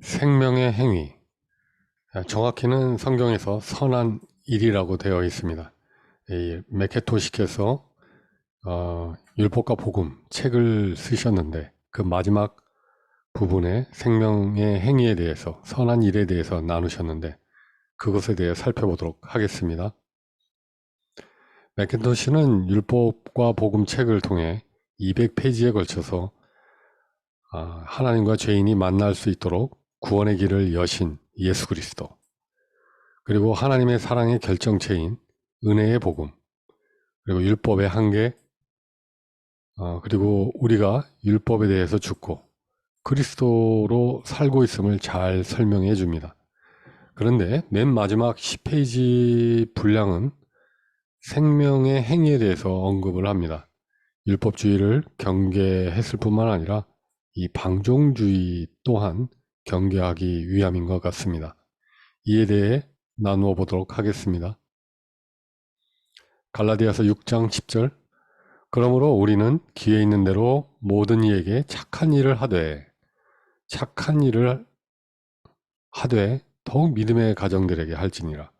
생명의 행위. 아, 정확히는 성경에서 선한 일이라고 되어 있습니다. 이 메케토시께서 어, 율법과 복음 책을 쓰셨는데 그 마지막 부분에 생명의 행위에 대해서 선한 일에 대해서 나누셨는데 그것에 대해 살펴보도록 하겠습니다. 맥킨토시는 율법과 복음 책을 통해 200페이지에 걸쳐서 아, 하나님과 죄인이 만날 수 있도록 구원의 길을 여신 예수 그리스도 그리고 하나님의 사랑의 결정체인 은혜의 복음 그리고 율법의 한계 어, 그리고 우리가 율법에 대해서 죽고 그리스도로 살고 있음을 잘 설명해 줍니다. 그런데 맨 마지막 10페이지 분량은 생명의 행위에 대해서 언급을 합니다. 율법주의를 경계했을 뿐만 아니라 이 방종주의 또한 경계하기 위함인 것 같습니다. 이에 대해 나누어 보도록 하겠습니다. 갈라디아서 6장 10절 그러므로 우리는 기회 있는 대로 모든 이에게 착한 일을 하되 착한 일을 하되 더욱 믿음의 가정들에게 할지니라.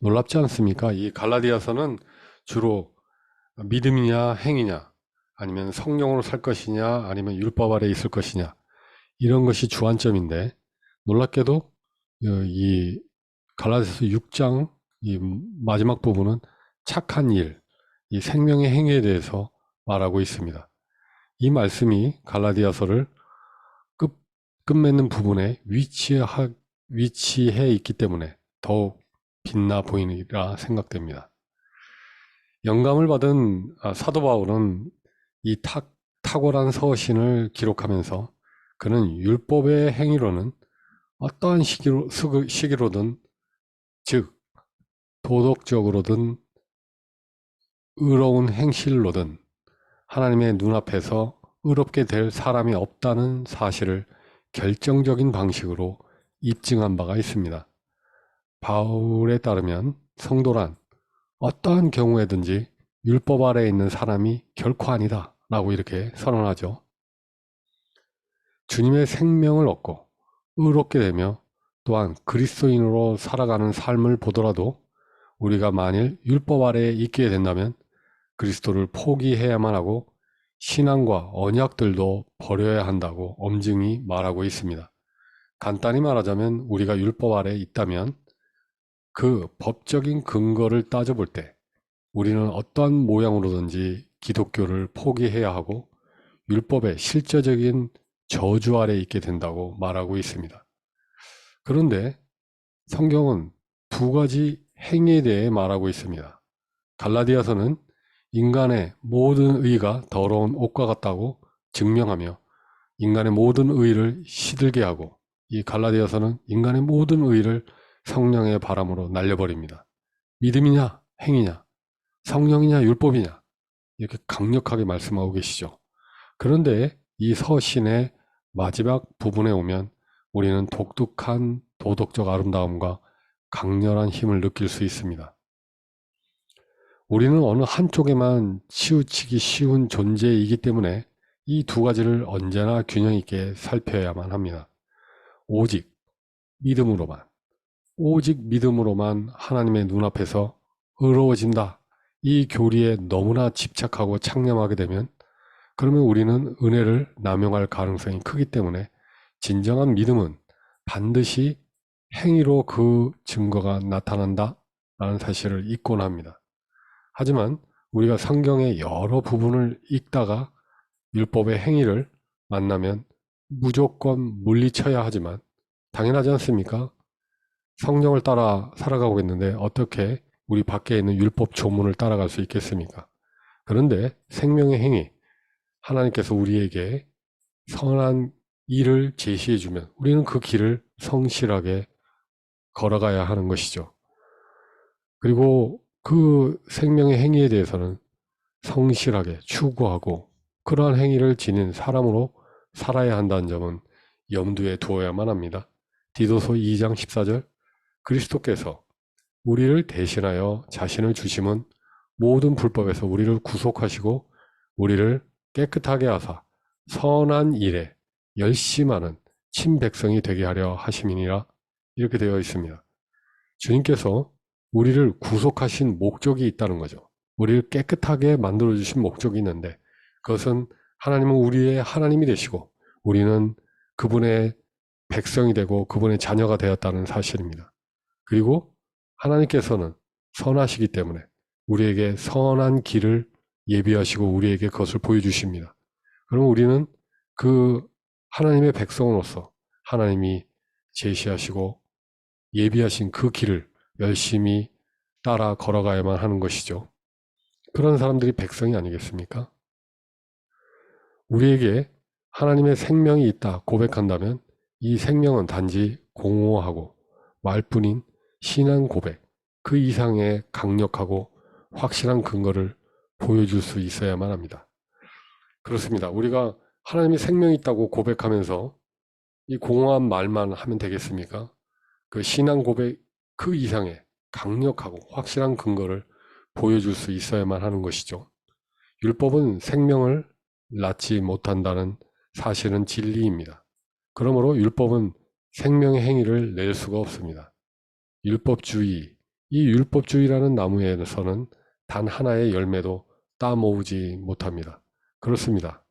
놀랍지 않습니까? 이 갈라디아서는 주로 믿음이냐 행위냐 아니면 성령으로 살 것이냐 아니면 율법 아래 있을 것이냐 이런 것이 주안점인데 놀랍게도 어, 이 갈라디아서 6장 이 마지막 부분은 착한 일, 이 생명의 행위에 대해서 말하고 있습니다. 이 말씀이 갈라디아서를 끝, 끝맺는 부분에 위치하, 위치해 있기 때문에 더욱 빛나 보이리라 생각됩니다. 영감을 받은 아, 사도 바울은 이 탁, 탁월한 서신을 기록하면서 그는 율법의 행위로는 어떠한 시기로, 시기로든 즉 도덕적으로든 의로운 행실로든 하나님의 눈앞에서 의롭게 될 사람이 없다는 사실을 결정적인 방식으로 입증한 바가 있습니다. 바울에 따르면 성도란 어떠한 경우에든지 율법 아래에 있는 사람이 결코 아니다 라고 이렇게 선언하죠. 주님의 생명을 얻고 의롭게 되며 또한 그리스도인으로 살아가는 삶을 보더라도 우리가 만일 율법 아래에 있게 된다면 그리스도를 포기해야만 하고 신앙과 언약들도 버려야 한다고 엄증이 말하고 있습니다. 간단히 말하자면 우리가 율법 아래에 있다면 그 법적인 근거를 따져볼 때 우리는 어떠한 모양으로든지 기독교를 포기해야 하고 율법의 실제적인 저주 아래 있게 된다고 말하고 있습니다. 그런데 성경은 두 가지 행위에 대해 말하고 있습니다. 갈라디아서는 인간의 모든 의가 더러운 옷과 같다고 증명하며 인간의 모든 의를 시들게 하고 이 갈라디아서는 인간의 모든 의를 성령의 바람으로 날려버립니다. 믿음이냐 행위냐 성령이냐 율법이냐 이렇게 강력하게 말씀하고 계시죠. 그런데 이 서신의 마지막 부분에 오면 우리는 독특한 도덕적 아름다움과 강렬한 힘을 느낄 수 있습니다. 우리는 어느 한쪽에만 치우치기 쉬운 존재이기 때문에 이 두 가지를 언제나 균형 있게 살펴야만 합니다. 오직 믿음으로만, 오직 믿음으로만 하나님의 눈앞에서 의로워진다. 이 교리에 너무나 집착하고 창념하게 되면 그러면 우리는 은혜를 남용할 가능성이 크기 때문에 진정한 믿음은 반드시 행위로 그 증거가 나타난다 라는 사실을 잊곤 합니다. 하지만 우리가 성경의 여러 부분을 읽다가 율법의 행위를 만나면 무조건 물리쳐야 하지만 당연하지 않습니까? 성령을 따라 살아가고 있는데 어떻게 우리 밖에 있는 율법 조문을 따라갈 수 있겠습니까? 그런데 생명의 행위, 하나님께서 우리에게 선한 일을 제시해 주면 우리는 그 길을 성실하게 걸어가야 하는 것이죠. 그리고 그 생명의 행위에 대해서는 성실하게 추구하고 그러한 행위를 지닌 사람으로 살아야 한다는 점은 염두에 두어야만 합니다. 디도서 2장 14절 그리스도께서 우리를 대신하여 자신을 주심은 모든 불법에서 우리를 구속하시고 우리를 깨끗하게 하사 선한 일에 열심하는 친백성이 되게 하려 하심이니라 이렇게 되어 있습니다. 주님께서 우리를 구속하신 목적이 있다는 거죠. 우리를 깨끗하게 만들어 주신 목적이 있는데 그것은 하나님은 우리의 하나님이 되시고 우리는 그분의 백성이 되고 그분의 자녀가 되었다는 사실입니다. 그리고 하나님께서는 선하시기 때문에 우리에게 선한 길을 예비하시고 우리에게 그것을 보여주십니다. 그럼 우리는 그 하나님의 백성으로서 하나님이 제시하시고 예비하신 그 길을 열심히 따라 걸어가야만 하는 것이죠. 그런 사람들이 백성이 아니겠습니까? 우리에게 하나님의 생명이 있다 고백한다면 이 생명은 단지 공허하고 말뿐인 신앙 고백, 그 이상의 강력하고 확실한 근거를 보여줄 수 있어야만 합니다. 그렇습니다. 우리가 하나님이 생명이 있다고 고백하면서 이 공허한 말만 하면 되겠습니까? 그 신앙 고백 그 이상의 강력하고 확실한 근거를 보여줄 수 있어야만 하는 것이죠. 율법은 생명을 낳지 못한다는 사실은 진리입니다. 그러므로 율법은 생명의 행위를 낼 수가 없습니다. 율법주의, 이 율법주의라는 나무에서는 단 하나의 열매도 따모으지 못합니다. 그렇습니다.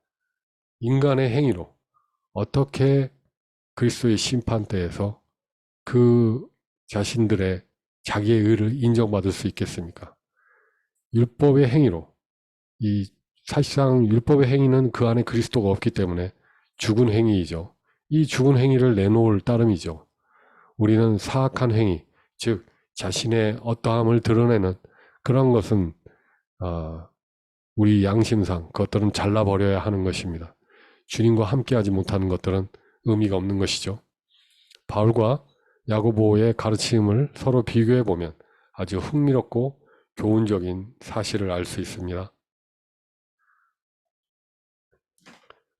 인간의 행위로 어떻게 그리스도의 심판대에서 그 자신들의 자기의 의를 인정받을 수 있겠습니까? 율법의 행위로 이 사실상 율법의 행위는 그 안에 그리스도가 없기 때문에 죽은 행위이죠. 이 죽은 행위를 내놓을 따름이죠. 우리는 사악한 행위, 즉 자신의 어떠함을 드러내는 그런 것은 어, 우리 양심상 그것들은 잘라버려야 하는 것입니다. 주님과 함께하지 못하는 것들은 의미가 없는 것이죠. 바울과 야고보의 가르침을 서로 비교해 보면 아주 흥미롭고 교훈적인 사실을 알 수 있습니다.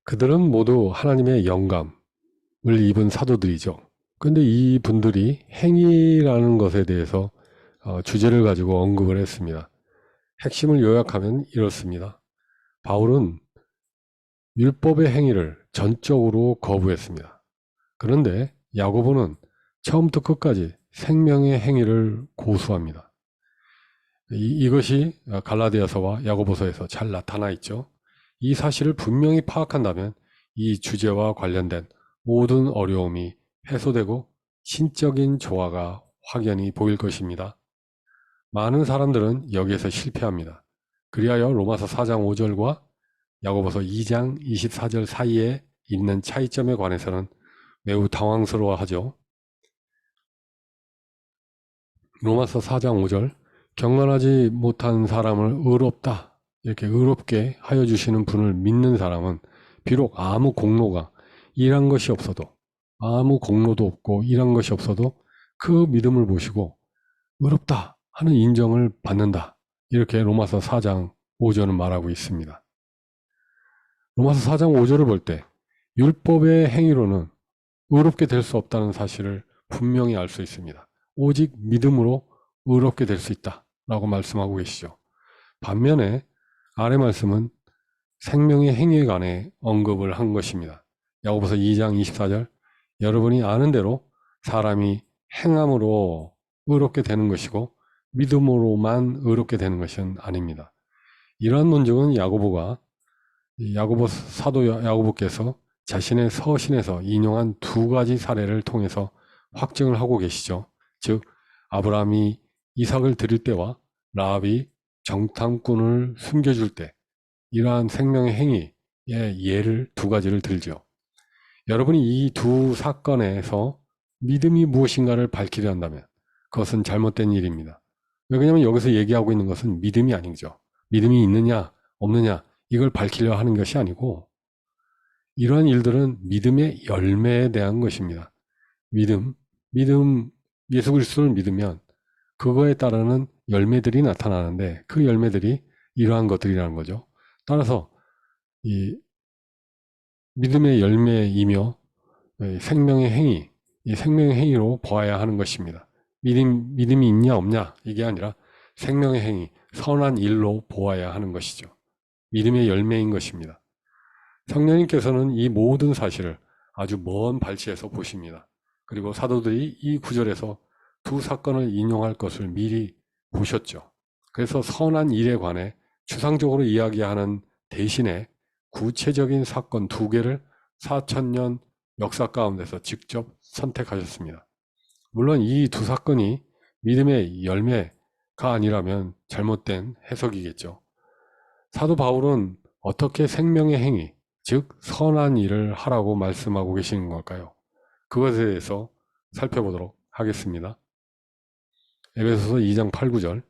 그들은 모두 하나님의 영감을 입은 사도들이죠. 근데 이 분들이 행위라는 것에 대해서 어, 주제를 가지고 언급을 했습니다. 핵심을 요약하면 이렇습니다. 바울은 율법의 행위를 전적으로 거부했습니다. 그런데 야고보는 처음부터 끝까지 생명의 행위를 고수합니다. 이, 것이 갈라디아서와 야고보서에서 잘 나타나 있죠. 이 사실을 분명히 파악한다면 이 주제와 관련된 모든 어려움이 해소되고 신적인 조화가 확연히 보일 것입니다. 많은 사람들은 여기에서 실패합니다. 그리하여 로마서 4장 5절과 야고보서 2장 24절 사이에 있는 차이점에 관해서는 매우 당황스러워하죠. 로마서 4장 5절 경건하지 못한 사람을 의롭다 이렇게 의롭게 하여 주시는 분을 믿는 사람은 비록 아무 공로가 일한 것이 없어도 아무 공로도 없고 일한 것이 없어도 그 믿음을 보시고 의롭다 하는 인정을 받는다. 이렇게 로마서 4장 5절은 말하고 있습니다. 로마서 4장 5절을 볼 때 율법의 행위로는 의롭게 될 수 없다는 사실을 분명히 알 수 있습니다. 오직 믿음으로 의롭게 될 수 있다라고 말씀하고 계시죠. 반면에 아래 말씀은 생명의 행위에 관해 언급을 한 것입니다. 야고보서 2장 24절 여러분이 아는 대로 사람이 행함으로 의롭게 되는 것이고 믿음으로만 의롭게 되는 것은 아닙니다. 이러한 논증은 야고보가 야고보 사도 야고보께서 자신의 서신에서 인용한 두 가지 사례를 통해서 확증을 하고 계시죠. 즉 아브라함이 이삭을 드릴 때와 라합이 정탐꾼을 숨겨줄 때 이러한 생명의 행위의 예를 두 가지를 들죠. 여러분이 이 두 사건에서 믿음이 무엇인가를 밝히려 한다면 그것은 잘못된 일입니다. 왜냐하면 여기서 얘기하고 있는 것은 믿음이 아니죠. 믿음이 있느냐 없느냐 이걸 밝히려 하는 것이 아니고 이러한 일들은 믿음의 열매에 대한 것입니다. 믿음, 믿음, 예수 그리스도를 믿으면 그거에 따르는 열매들이 나타나는데 그 열매들이 이러한 것들이라는 거죠. 따라서 이 믿음의 열매이며 생명의 행위, 이 생명의 행위로 보아야 하는 것입니다. 믿음, 믿음이 있냐 없냐 이게 아니라 생명의 행위, 선한 일로 보아야 하는 것이죠. 믿음의 열매인 것입니다. 성령님께서는 이 모든 사실을 아주 먼 발치에서 보십니다. 그리고 사도들이 이 구절에서 두 사건을 인용할 것을 미리 보셨죠. 그래서 선한 일에 관해 추상적으로 이야기하는 대신에 구체적인 사건 두 개를 4천년 역사 가운데서 직접 선택하셨습니다. 물론 이 두 사건이 믿음의 열매가 아니라면 잘못된 해석이겠죠. 사도 바울은 어떻게 생명의 행위, 즉 선한 일을 하라고 말씀하고 계시는 걸까요? 그것에 대해서 살펴보도록 하겠습니다. 에베소서 2장 8, 9절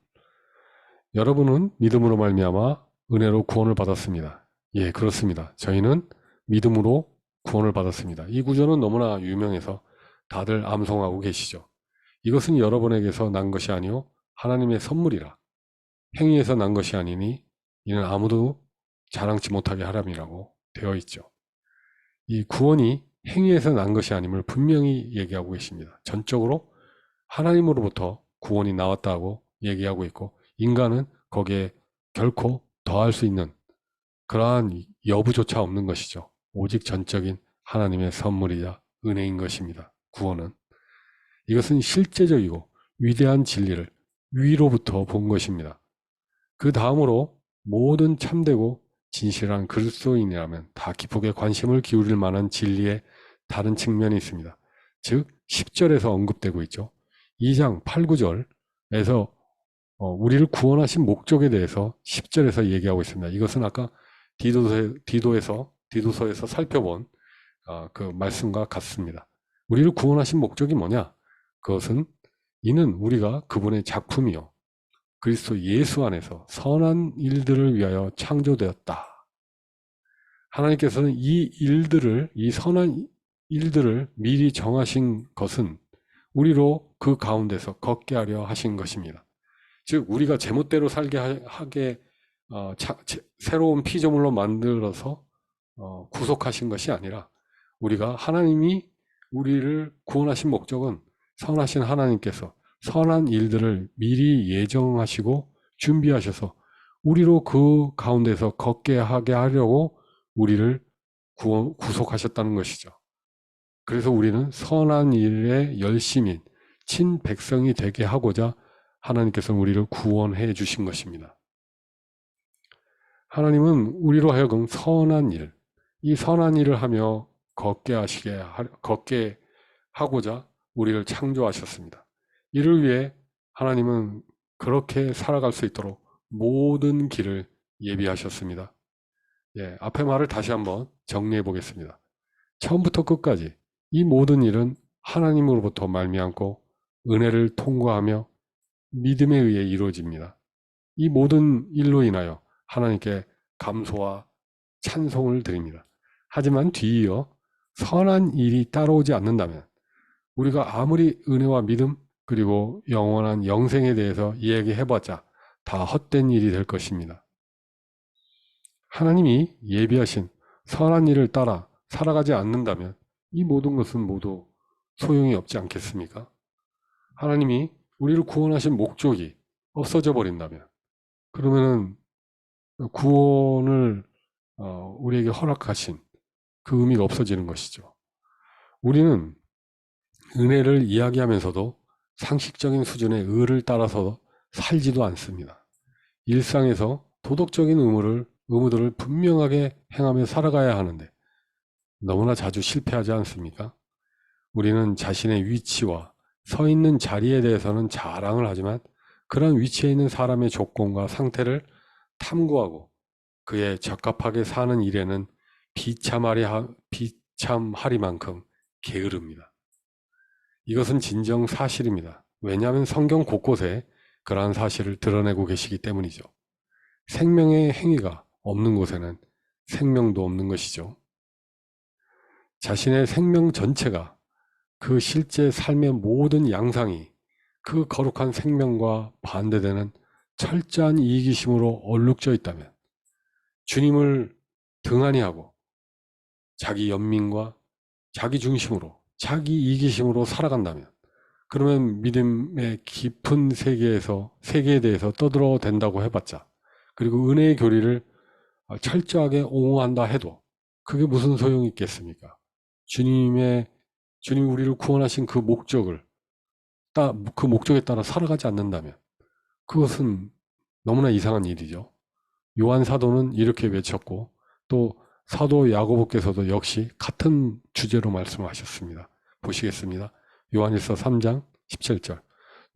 여러분은 믿음으로 말미암아 은혜로 구원을 받았습니다. 예, 그렇습니다. 저희는 믿음으로 구원을 받았습니다. 이 구절은 너무나 유명해서 다들 암송하고 계시죠. 이것은 여러분에게서 난 것이 아니요 하나님의 선물이라 행위에서 난 것이 아니니 이는 아무도 자랑치 못하게 하람이라고 되어 있죠. 이 구원이 행위에서 난 것이 아님을 분명히 얘기하고 계십니다. 전적으로 하나님으로부터 구원이 나왔다고 얘기하고 있고 인간은 거기에 결코 더할 수 있는 그러한 여부조차 없는 것이죠. 오직 전적인 하나님의 선물이자 은혜인 것입니다. 구원은. 이것은 실제적이고 위대한 진리를 위로부터 본 것입니다. 그 다음으로 모든 참되고 진실한 그리스도인이라면 다 기쁘게 관심을 기울일 만한 진리의 다른 측면이 있습니다. 즉 10절에서 언급되고 있죠. 2장 8, 9절에서 어, 우리를 구원하신 목적에 대해서 10절에서 얘기하고 있습니다. 이것은 아까 디도서, 디도에서, 디도서에서 살펴본 어, 그 말씀과 같습니다. 우리를 구원하신 목적이 뭐냐? 그것은 이는 우리가 그분의 작품이요. 그리스도 예수 안에서 선한 일들을 위하여 창조되었다. 하나님께서는 이 일들을, 이 선한 일들을 미리 정하신 것은 우리로 그 가운데서 걷게 하려 하신 것입니다. 즉, 우리가 제멋대로 살게 하게 어, 자, 제, 새로운 피조물로 만들어서 어, 구속하신 것이 아니라 우리가 하나님이 우리를 구원하신 목적은 선하신 하나님께서 선한 일들을 미리 예정하시고 준비하셔서 우리로 그 가운데서 걷게 하게 하려고 우리를 구원, 구속하셨다는 것이죠. 그래서 우리는 선한 일에 열심인 친백성이 되게 하고자 하나님께서 우리를 구원해 주신 것입니다. 하나님은 우리로 하여금 선한 일, 이 선한 일을 하며 걷게 하시게, 걷게 하고자 우리를 창조하셨습니다. 이를 위해 하나님은 그렇게 살아갈 수 있도록 모든 길을 예비하셨습니다. 예, 앞의 말을 다시 한번 정리해 보겠습니다. 처음부터 끝까지 이 모든 일은 하나님으로부터 말미암고 은혜를 통과하며 믿음에 의해 이루어집니다. 이 모든 일로 인하여 하나님께 감소와 찬송을 드립니다. 하지만 뒤이어 선한 일이 따라오지 않는다면 우리가 아무리 은혜와 믿음 그리고 영원한 영생에 대해서 이야기해봤자 다 헛된 일이 될 것입니다. 하나님이 예비하신 선한 일을 따라 살아가지 않는다면 이 모든 것은 모두 소용이 없지 않겠습니까? 하나님이 우리를 구원하신 목적이 없어져 버린다면 그러면은 구원을 어, 우리에게 허락하신 그 의미가 없어지는 것이죠. 우리는 은혜를 이야기하면서도 상식적인 수준의 의를 따라서 살지도 않습니다. 일상에서 도덕적인 의무를, 의무들을 분명하게 행하며 살아가야 하는데 너무나 자주 실패하지 않습니까? 우리는 자신의 위치와 서 있는 자리에 대해서는 자랑을 하지만 그런 위치에 있는 사람의 조건과 상태를 탐구하고 그에 적합하게 사는 일에는 비참하리, 비참하리만큼 게으릅니다. 이것은 진정 사실입니다. 왜냐하면 성경 곳곳에 그러한 사실을 드러내고 계시기 때문이죠. 생명의 행위가 없는 곳에는 생명도 없는 것이죠. 자신의 생명 전체가 그 실제 삶의 모든 양상이 그 거룩한 생명과 반대되는 철저한 이기심으로 얼룩져 있다면 주님을 등한히 하고 자기 연민과 자기 중심으로 자기 이기심으로 살아간다면 그러면 믿음의 깊은 세계에서 세계에 대해서 떠들어 된다고 해봤자 그리고 은혜의 교리를 철저하게 옹호한다 해도 그게 무슨 소용이 있겠습니까? 주님의 주님이 우리를 구원하신 그 목적을 따, 그 목적에 따라 살아가지 않는다면 그것은 너무나 이상한 일이죠. 요한 사도는 이렇게 외쳤고 또 사도 야고보께서도 역시 같은 주제로 말씀하셨습니다. 보시겠습니다. 요한일서 3장 17절.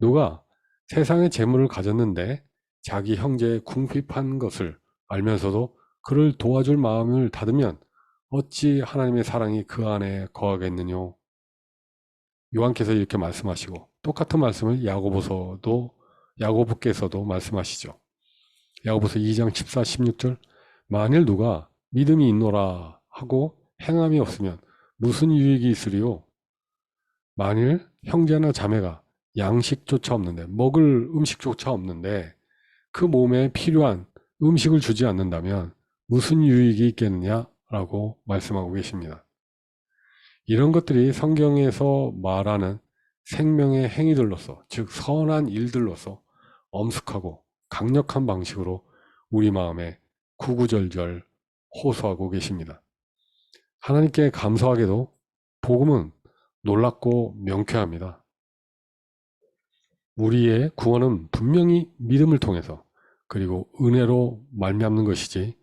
누가 세상의 재물을 가졌는데 자기 형제의 궁핍한 것을 알면서도 그를 도와줄 마음을 닫으면 어찌 하나님의 사랑이 그 안에 거하겠느뇨. 요한께서 이렇게 말씀하시고 똑같은 말씀을 야고보서도 야고보께서도 말씀하시죠. 야고보서 2장 14, 16절 만일 누가 믿음이 있노라 하고 행함이 없으면 무슨 유익이 있으리요? 만일 형제나 자매가 양식조차 없는데 먹을 음식조차 없는데 그 몸에 필요한 음식을 주지 않는다면 무슨 유익이 있겠느냐라고 말씀하고 계십니다. 이런 것들이 성경에서 말하는 생명의 행위들로서, 즉 선한 일들로서 엄숙하고 강력한 방식으로 우리 마음에 구구절절 호소하고 계십니다. 하나님께 감사하게도 복음은 놀랍고 명쾌합니다. 우리의 구원은 분명히 믿음을 통해서 그리고 은혜로 말미암는 것이지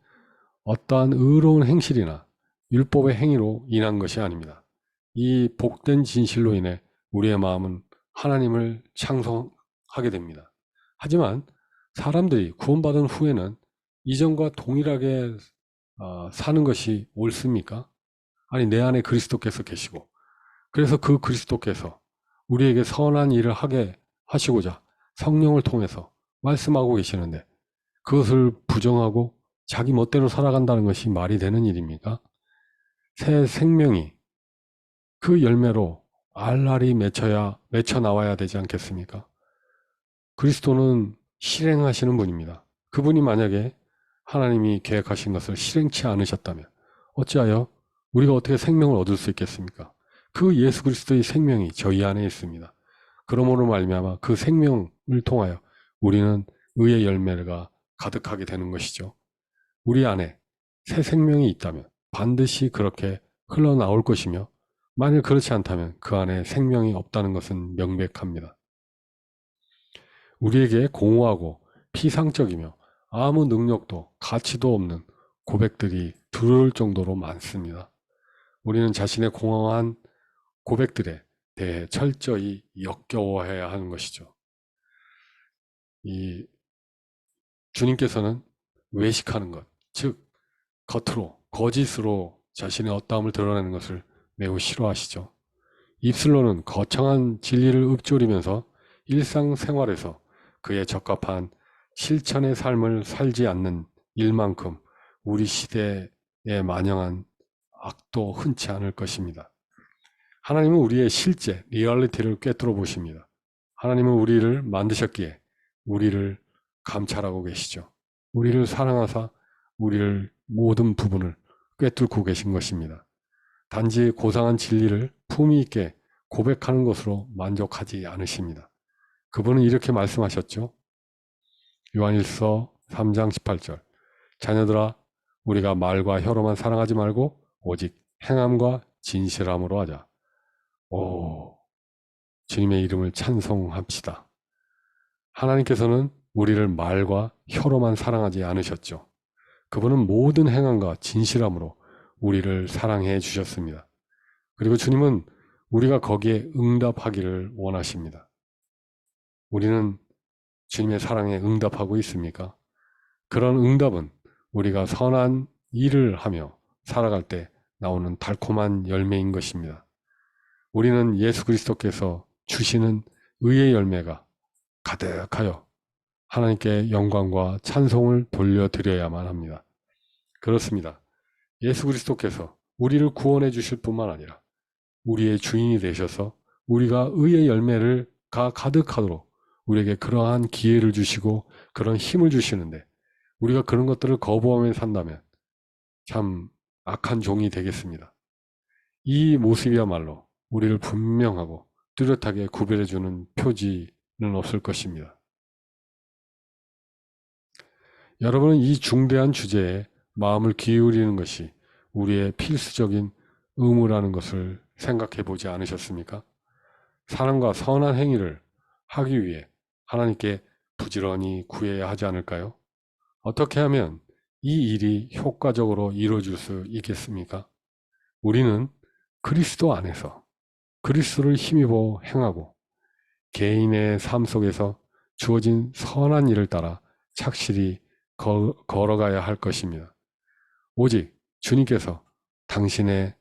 어떠한 의로운 행실이나 율법의 행위로 인한 것이 아닙니다. 이 복된 진실로 인해 우리의 마음은 하나님을 찬송하게 됩니다. 하지만 사람들이 구원받은 후에는 이전과 동일하게 어, 사는 것이 옳습니까? 아니 내 안에 그리스도께서 계시고 그래서 그 그리스도께서 우리에게 선한 일을 하게 하시고자 성령을 통해서 말씀하고 계시는데 그것을 부정하고 자기 멋대로 살아간다는 것이 말이 되는 일입니까? 새 생명이 그 열매로 알알이 맺혀야 맺혀 나와야 되지 않겠습니까? 그리스도는 실행하시는 분입니다. 그분이 만약에 하나님이 계획하신 것을 실행치 않으셨다면 어찌하여 우리가 어떻게 생명을 얻을 수 있겠습니까? 그 예수 그리스도의 생명이 저희 안에 있습니다. 그러므로 말미암아 그 생명을 통하여 우리는 의의 열매가 가득하게 되는 것이죠. 우리 안에 새 생명이 있다면 반드시 그렇게 흘러나올 것이며 만일 그렇지 않다면 그 안에 생명이 없다는 것은 명백합니다. 우리에게 공허하고 피상적이며 아무 능력도 가치도 없는 고백들이 두려울 정도로 많습니다. 우리는 자신의 공허한 고백들에 대해 철저히 역겨워해야 하는 것이죠. 이 주님께서는 외식하는 것, 즉 겉으로 거짓으로 자신의 어떠함을 드러내는 것을 매우 싫어하시죠. 입술로는 거창한 진리를 읊조리면서 일상생활에서 그에 적합한 실천의 삶을 살지 않는 일만큼 우리 시대에 만영한 악도 흔치 않을 것입니다. 하나님은 우리의 실제 리얼리티를 꿰뚫어 보십니다. 하나님은 우리를 만드셨기에 우리를 감찰하고 계시죠. 우리를 사랑하사 우리를 모든 부분을 꿰뚫고 계신 것입니다. 단지 고상한 진리를 품위 있게 고백하는 것으로 만족하지 않으십니다. 그분은 이렇게 말씀하셨죠. 요한일서 3장 18절. 자녀들아, 우리가 말과 혀로만 사랑하지 말고 오직 행함과 진실함으로 하자. 오, 주님의 이름을 찬송합시다. 하나님께서는 우리를 말과 혀로만 사랑하지 않으셨죠. 그분은 모든 행함과 진실함으로 우리를 사랑해 주셨습니다. 그리고 주님은 우리가 거기에 응답하기를 원하십니다. 우리는 주님의 사랑에 응답하고 있습니까? 그런 응답은 우리가 선한 일을 하며 살아갈 때 나오는 달콤한 열매인 것입니다. 우리는 예수 그리스도께서 주시는 의의 열매가 가득하여 하나님께 영광과 찬송을 돌려드려야만 합니다. 그렇습니다. 예수 그리스도께서 우리를 구원해 주실 뿐만 아니라 우리의 주인이 되셔서 우리가 의의 열매를 가 가득하도록 우리에게 그러한 기회를 주시고 그런 힘을 주시는데 우리가 그런 것들을 거부하며 산다면 참 악한 종이 되겠습니다. 이 모습이야말로 우리를 분명하고 뚜렷하게 구별해주는 표지는 없을 것입니다. 여러분은 이 중대한 주제에 마음을 기울이는 것이 우리의 필수적인 의무라는 것을 생각해 보지 않으셨습니까? 사랑과 선한 행위를 하기 위해 하나님께 부지런히 구해야 하지 않을까요? 어떻게 하면 이 일이 효과적으로 이루어질 수 있겠습니까? 우리는 그리스도 안에서 그리스도를 힘입어 행하고 개인의 삶 속에서 주어진 선한 일을 따라 착실히 걸- 걸어가야 할 것입니다. 오직 주님께서 당신의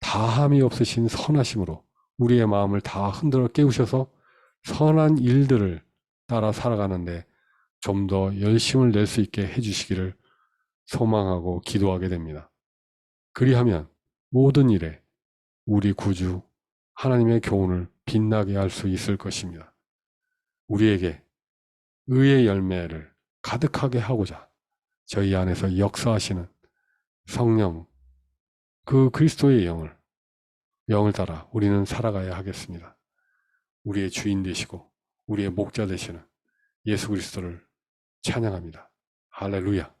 다함이 없으신 선하심으로 우리의 마음을 다 흔들어 깨우셔서 선한 일들을 따라 살아가는데 좀 더 열심을 낼 수 있게 해주시기를 소망하고 기도하게 됩니다. 그리하면 모든 일에 우리 구주 하나님의 교훈을 빛나게 할 수 있을 것입니다. 우리에게 의의 열매를 가득하게 하고자 저희 안에서 역사하시는 성령, 그 그리스도의 영을, 영을 따라 우리는 살아가야 하겠습니다. 우리의 주인 되시고 우리의 목자 되시는 예수 그리스도를 찬양합니다. 할렐루야.